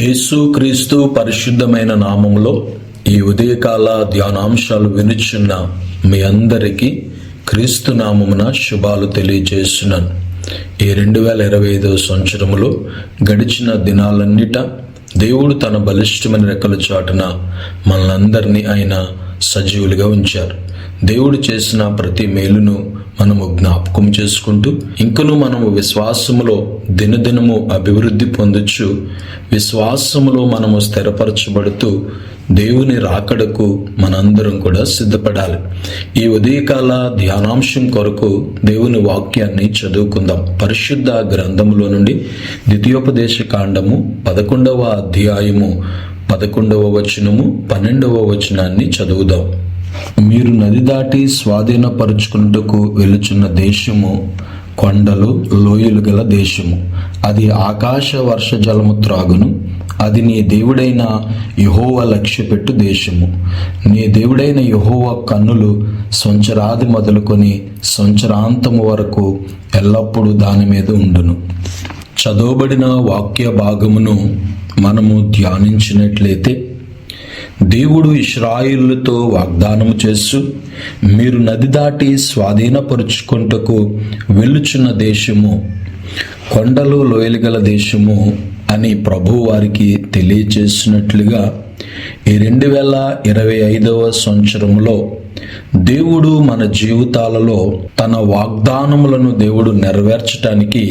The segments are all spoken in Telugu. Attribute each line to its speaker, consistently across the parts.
Speaker 1: యేసుక్రీస్తు పరిశుద్ధమైన నామములో ఈ ఉదయకాల ధ్యానాంశాలు వినుచున్న మీ అందరికీ క్రీస్తు నామమున శుభాలు తెలియజేస్తున్నాను. ఈ రెండు వేల ఇరవై ఐదవ సంవత్సరములో గడిచిన దినాలన్నిట దేవుడు తన బలిష్టమైన రెక్కల చాటున మనలందరినీ ఆయన సజీవులుగా ఉంచారు. దేవుడు చేసిన ప్రతి మేలును మనము జ్ఞాపకం చేసుకుంటూ ఇంకను మనము విశ్వాసములో దినదినము అభివృద్ధి పొందొచ్చు. విశ్వాసములో మనము స్థిరపరచబడుతూ దేవుని రాకడకు మనందరం కూడా సిద్ధపడాలి. ఈ ఉదయకాల ధ్యానాంశం కొరకు దేవుని వాక్యాన్ని చదువుకుందాం. పరిశుద్ధ గ్రంథములో నుండి ద్వితీయోపదేశ కాండము పదకొండవ అధ్యాయము పదకొండవ వచనము పన్నెండవ వచనాన్ని చదువుదాం. మీరు నది దాటి స్వాధీనపరుచుకున్నటకు వెలుచున్న దేశము కొండలు లోయలు గల దేశము. అది ఆకాశ వర్ష జలము త్రాగును. అది నీ దేవుడైన యహోవ లక్ష్యపెట్టు దేశము. నీ దేవుడైన యహోవ కన్నులు సొంచరాది మొదలుకొని సొంచరాంతము వరకు ఎల్లప్పుడూ దాని మీద ఉండును. చదవబడిన వాక్య భాగమును మనము ధ్యానించినట్లయితే దేవుడు ఇస్రాయిలుతో వాగ్దానము చేస్తూ మీరు నది దాటి స్వాధీనపరుచుకుంటకు వెళ్ళుచున్న దేశము కొండలు లోయలు గల దేశము అని ప్రభు వారికి తెలియచేసినట్లుగా ఈ రెండు వేల ఇరవై ఐదవ సంవత్సరంలో దేవుడు మన జీవితాలలో తన వాగ్దానములను దేవుడు నెరవేర్చటానికి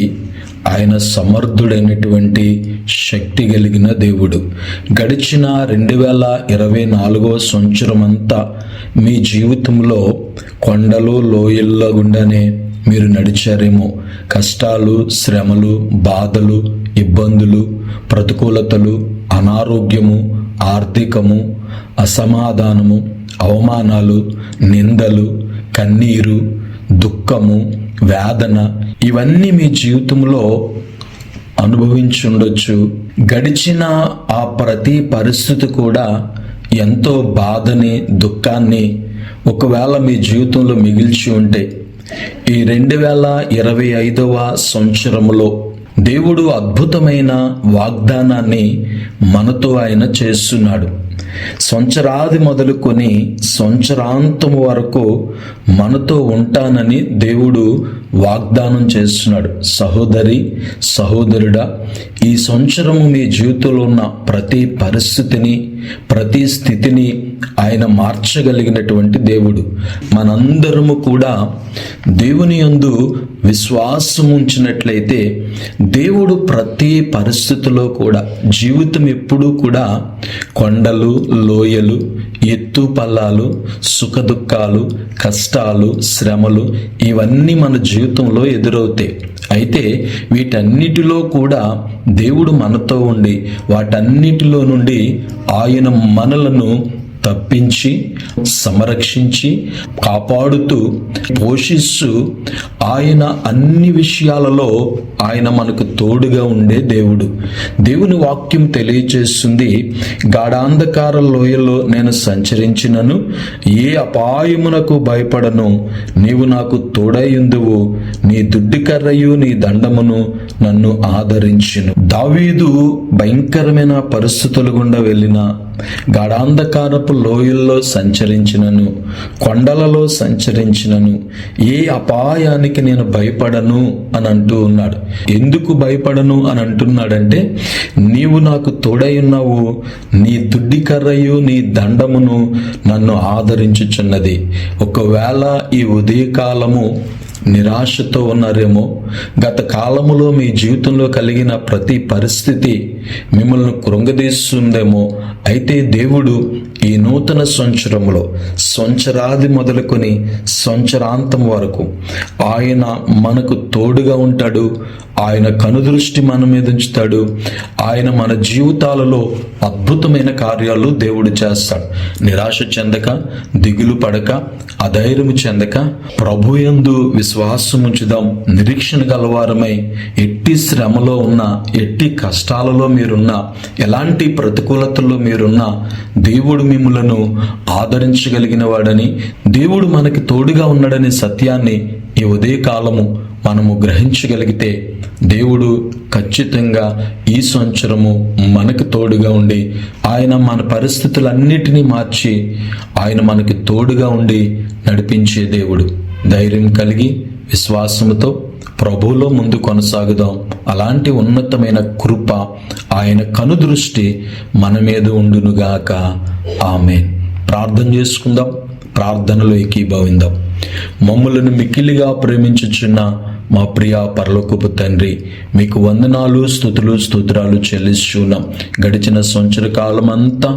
Speaker 1: ఆయన సమర్థుడైనటువంటి శక్తి కలిగిన దేవుడు. గడిచిన రెండు వేల ఇరవై నాలుగో సంవత్సరం అంతా మీ జీవితంలో కొండలు లోయల్లో గుండానే మీరు నడిచారేమో. కష్టాలు శ్రమలు బాధలు ఇబ్బందులు ప్రతికూలతలు అనారోగ్యము ఆర్థికము అసమాధానము అవమానాలు నిందలు కన్నీరు దుఃఖము వేదన ఇవన్నీ మీ జీవితంలో అనుభవించుండొచ్చు. గడిచిన ఆ ప్రతి పరిస్థితి కూడా ఎంతో బాధని దుఃఖాన్ని ఒకవేళ మీ జీవితంలో మిగిల్చి ఉంటే ఈ రెండు వేల ఇరవై ఐదవ సంవత్సరంలో దేవుడు అద్భుతమైన వాగ్దానాన్ని మనతో ఆయన చేస్తున్నాడు. సంవత్సరాది మొదలుకొని సంవత్సరాంతం వరకు మనతో ఉంటానని దేవుడు వాగ్దానం చేస్తున్నాడు. సహోదరి సహోదరుడా ఈ సంవత్సరము మీ జీవితంలో ఉన్న ప్రతి పరిస్థితిని ప్రతి స్థితిని ఆయన మార్చగలిగినటువంటి దేవుడు. మనందరము కూడా దేవుని యందు విశ్వాసం ఉంచినట్లయితే దేవుడు ప్రతి పరిస్థితిలో కూడా జీవితం ఎప్పుడూ కూడా కొండలు లోయలు ఎత్తు పల్లాలు సుఖ దుఃఖాలు కష్టాలు శ్రమలు ఇవన్నీ మన జీవితంలో ఎదురవుతాయి అయితే వీటన్నిటిలో కూడా దేవుడు మనతో ఉండి వాటన్నిటిలో నుండి ఆయన మనలను తప్పించి సంరక్షించి కాపాడుతూ పోషిస్తూ ఆయన అన్ని విషయాలలో ఆయన మనకు తోడుగా ఉండే దేవుడు. దేవుని వాక్యం తెలియచేస్తుంది గాఢాంధకార లోయలో నేను సంచరించినను ఏ అపాయమునకు భయపడను నీవు నాకు తోడయుందువు నీ దుడ్డికర్రయు నీ దండమును నన్ను ఆదరించును. దావీదు భయంకరమైన పరిస్థితులు గుండా వెళ్ళిన గాఢాంధకారపు లోయల్లో సంచరించినను కొండలలో సంచరించినను ఏ అపాయానికి నేను భయపడను అని అంటూ ఉన్నాడు. ఎందుకు భయపడను అని అంటున్నాడంటే నీవు నాకు తోడై ఉన్నావు నీ దుడ్డికర్రయు నీ దండమును నన్ను ఆదరించుచున్నది. ఒకవేళ ఈ ఉదయకాలము నిరాశతో ఉన్నారేమో. గత కాలములో మీ జీవితంలో కలిగిన ప్రతి పరిస్థితి మిమ్మల్ని కృంగదీస్తుందేమో. అయితే దేవుడు ఈ నూతన సంవత్సరంలో సంవత్సరాది మొదలుకొని సంవత్సరాంతం వరకు ఆయన మనకు తోడుగా ఉంటాడు ఆయన కనుదృష్టి మన మీద ఉంచుతాడు ఆయన మన జీవితాలలో అద్భుతమైన కార్యాలు దేవుడు చేస్తాడు. నిరాశ చెందక దిగులు పడక అధైర్యము చెందక ప్రభు యందు విశ్వాసం ఉంచుదాం. నిరీక్షణ గలవారమై ఎట్టి శ్రమలో ఉన్న ఎట్టి కష్టాలలో మీరున్నా ఎలాంటి ప్రతికూలతల్లో మీరున్నా దేవుడు మిమ్మలను ఆదరించగలిగిన వాడని దేవుడు మనకి తోడుగా ఉన్నాడనే సత్యాన్ని ఈ ఉదయకాలము మనము గ్రహించగలిగితే దేవుడు ఖచ్చితంగా ఈ సంవత్సరము మనకు తోడుగా ఉండి ఆయన మన పరిస్థితులన్నిటినీ మార్చి ఆయన మనకి తోడుగా ఉండి నడిపించే దేవుడు. ధైర్యం కలిగి విశ్వాసముతో ప్రభువులో ముందు కొనసాగుదాం. అలాంటి ఉన్నతమైన కృప ఆయన కనుదృష్టి మన మీద ఉండునుగాక. ఆమె ప్రార్థన చేసుకుందాం. ప్రార్థనలో ఏకీభవిందాం. మమ్మలను మిక్కిలిగా ప్రేమించుచున్న మా ప్రియ పరలోకపు తండ్రి మీకు వందనాలు స్థుతులు స్తోత్రాలు చెల్లిస్తున్నాం గడిచిన సంవత్సర కాలం అంతా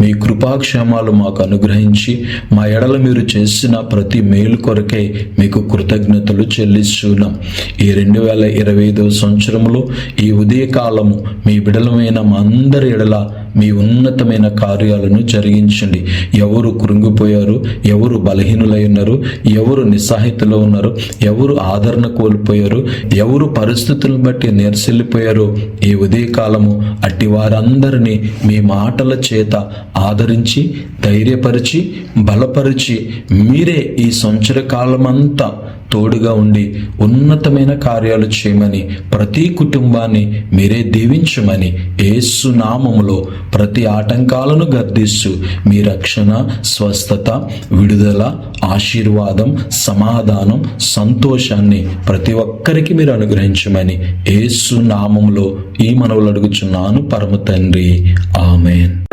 Speaker 1: మీ కృపాక్షేమాలు మాకు అనుగ్రహించి మా ఎడల మీరు చేసిన ప్రతి మేలు కొరకే మీకు కృతజ్ఞతలు చెల్లిస్తున్నాం ఈ రెండు వేల ఇరవై ఐదవ సంవత్సరంలో ఈ ఉదయకాలము మీ బిడలమైన మా అందరి ఎడల మీ ఉన్నతమైన కార్యాలను జరిగించండి. ఎవరు కృంగిపోయారు ఎవరు బలహీనులై ఉన్నారు ఎవరు నిస్సాహితలో ఉన్నారు ఎవరు ఆదరణ కోల్పోయారు ఎవరు పరిస్థితులను బట్టి నీరసిల్లిపోయారు. ఈ ఉదయకాలము అట్టి వారందరినీ మీ మాటల చేత ఆదరించి ధైర్యపరిచి బలపరిచి మీరే ఈ సంవత్సర కాలమంతా తోడుగా ఉండి ఉన్నతమైన కార్యాలు చేయమని ప్రతి కుటుంబాన్ని మీరే దీవించమని ఏసు నామములో ప్రతి ఆటంకాలను గర్దిస్తూ మీ రక్షణ స్వస్థత విడుదల ఆశీర్వాదం సమాధానం సంతోషాన్ని ప్రతి ఒక్కరికి మీరు అనుగ్రహించమని ఏసు నామములో ఈ మనవులు అడుగుచున్నాను. పరమ తండ్రి. ఆమెన్.